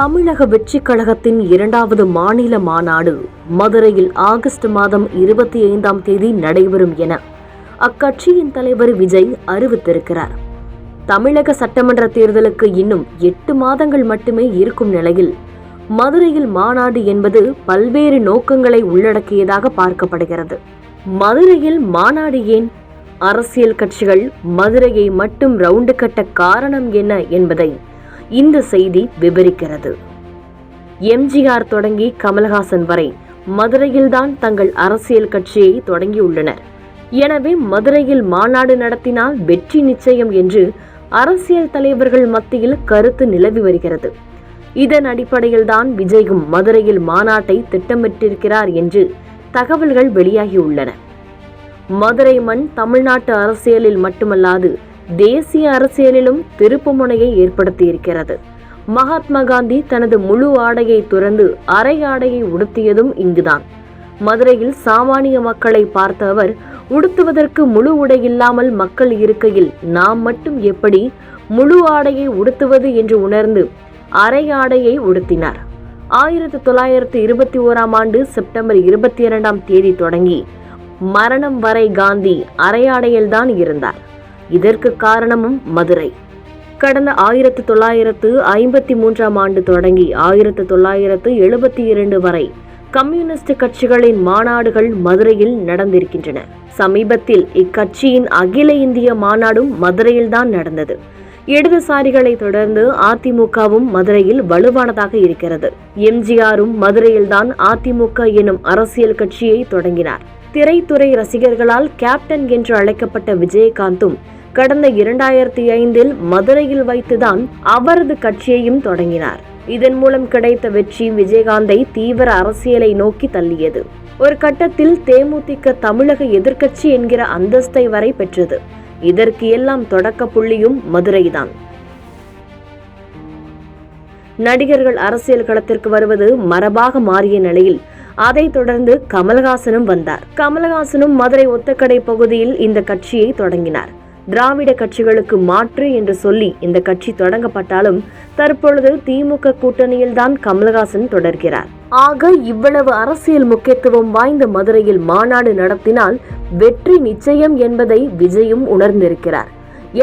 தமிழக வெற்றி கழகத்தின் இரண்டாவது மாநில மாநாடு மதுரையில் ஆகஸ்ட் மாதம் இருபத்தி ஐந்தாம் தேதி நடைபெறும் என அக்கட்சியின் தலைவர் விஜய் அறிவித்திருக்கிறார். தமிழக சட்டமன்ற தேர்தலுக்கு இன்னும் எட்டு மாதங்கள் மட்டுமே இருக்கும் நிலையில் மதுரையில் மாநாடு என்பது பல்வேறு நோக்கங்களை உள்ளடக்கியதாக பார்க்கப்படுகிறது. மதுரையில் மாநாடு ஏன்? அரசியல் கட்சிகள் மதுரையை மட்டும் ரவுண்டு கட்ட காரணம் என்ன என்பதை இந்த செய்தி விபரிக்கிறது. எம்ஜிஆர் தொடங்கி கமல்ஹாசன் வரை மதுரையில்தான் தங்கள் அரசியல் கட்சியை தொடங்கியுள்ளனர். எனவே மதுரையில் மாநாடு நடத்தினால் வெற்றி நிச்சயம் என்று அரசியல் தலைவர்கள் மத்தியில் கருத்து நிலவி வருகிறது. இதன் அடிப்படையில்தான் விஜயும் மதுரையில் மாநாட்டை திட்டமிட்டிருக்கிறார் என்று தகவல்கள் வெளியாகியுள்ளன. மதுரை மண் தமிழ்நாட்டு அரசியலில் மட்டுமல்லாது தேசிய அரசியலிலும் திருப்புமுனையை ஏற்படுத்தியிருக்கிறது. மகாத்மா காந்தி தனது முழு ஆடையை துறந்து அரை ஆடையை உடுத்தியதும் இங்குதான். மதுரையில் சாமானிய மக்களை பார்த்த அவர் உடுத்துவதற்கு முழு உடை இல்லாமல் மக்கள் இருக்கையில் நாம் மட்டும் எப்படி முழு ஆடையை உடுத்துவது? என்று உணர்ந்து அரை ஆடையை உடுத்தினார். ஆயிரத்தி தொள்ளாயிரத்தி இருபத்தி ஓராம் ஆண்டு செப்டம்பர் இருபத்தி இரண்டாம் தேதி தொடங்கி மரணம் வரை காந்தி அரையாடையில்தான் இருந்தார். இதற்கு காரணமும் மதுரை. கடந்த ஆயிரத்து தொள்ளாயிரத்து ஐம்பத்தி மூன்றாம் ஆண்டு தொடங்கி ஆயிரத்து தொள்ளாயிரத்து எழுபத்தி இரண்டு வரை கம்யூனிஸ்ட் கட்சிகளின் மாநாடுகள் மதுரையில் நடந்திருக்கின்றன. சமீபத்தில் இக்கட்சியின் அகில இந்திய மாநாடும் மதுரையில்தான் நடந்தது. இடதுசாரிகளை தொடர்ந்து அதிமுகவும் மதுரையில் வலுவானதாக இருக்கிறது. எம்ஜிஆரும் மதுரையில்தான் அதிமுக எனும் அரசியல் கட்சியை தொடங்கினார். திரைத்துறை ரசிகர்களால் கேப்டன் என்று அழைக்கப்பட்ட விஜயகாந்தும் கடந்த இரண்டாயிரத்தி ஐந்தில் மதுரையில் வைத்துதான் அவரது கட்சியையும் தொடங்கினார். இதன் மூலம் கிடைத்த வெற்றி விஜயகாந்தை தீவிர அரசியலை நோக்கி தள்ளியது. ஒரு கட்டத்தில் தேமுதிக தமிழக எதிர்க்கட்சி என்கிற அந்தஸ்தை வரை பெற்றது. இதற்கு எல்லாம் தொடக்க புள்ளியும் மதுரைதான். நடிகர்கள் அரசியல் களத்திற்கு வருவது மரபாக மாறிய நிலையில் அதைத் தொடர்ந்து கமலஹாசனும் வந்தார். கமலஹாசனும் மதுரை ஒத்தக்கடை பகுதியில் இந்த கட்சியை தொடங்கினார். திராவிட கட்சிகளுக்கு மாற்று என்று சொல்லி இந்த கட்சி தொடங்கப்பட்டாலும் தற்பொழுது திமுக கூட்டணியில்தான் கமலஹாசன் தொடர்கிறார். ஆக இவ்வளவு அரசியல் முக்கியத்துவம் வாய்ந்த மதுரையில் மாநாடு நடத்தினால் வெற்றி நிச்சயம் என்பதை விஜயும் உணர்ந்திருக்கிறார்.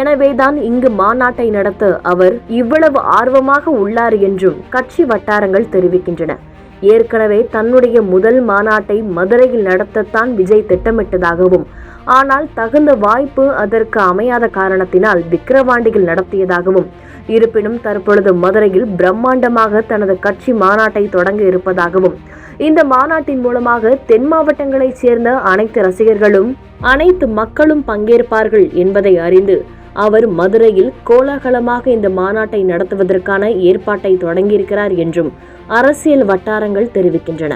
எனவேதான் இங்கு மாநாட்டை நடத்த அவர் இவ்வளவு ஆர்வமாக உள்ளார் என்றும் கட்சி வட்டாரங்கள் தெரிவிக்கின்றன. ஏற்கனவே தன்னுடைய முதல் மாநாட்டை மதுரையில் நடத்தத்தான் விஜய் திட்டமிட்டதாகவும் ஆனால் தகுந்த வாய்ப்பு அதற்கு அமையாத காரணத்தினால் விக்கிரவாண்டியில் நடத்தியதாகவும் இருப்பினும் தற்பொழுது மதுரையில் பிரம்மாண்டமாக தனது கட்சி மாநாட்டை தொடங்க இருப்பதாகவும் இந்த மாநாட்டின் மூலமாக தென் மாவட்டங்களைச் சேர்ந்த அனைத்து ரசிகர்களும் அனைத்து மக்களும் பங்கேற்பார்கள் என்பதை அறிந்து அவர் மதுரையில் கோலாகலமாக இந்த மாநாட்டை நடத்துவதற்கான ஏற்பாட்டை தொடங்கியிருக்கிறார் என்றும் அரசியல் வட்டாரங்கள் தெரிவிக்கின்றன.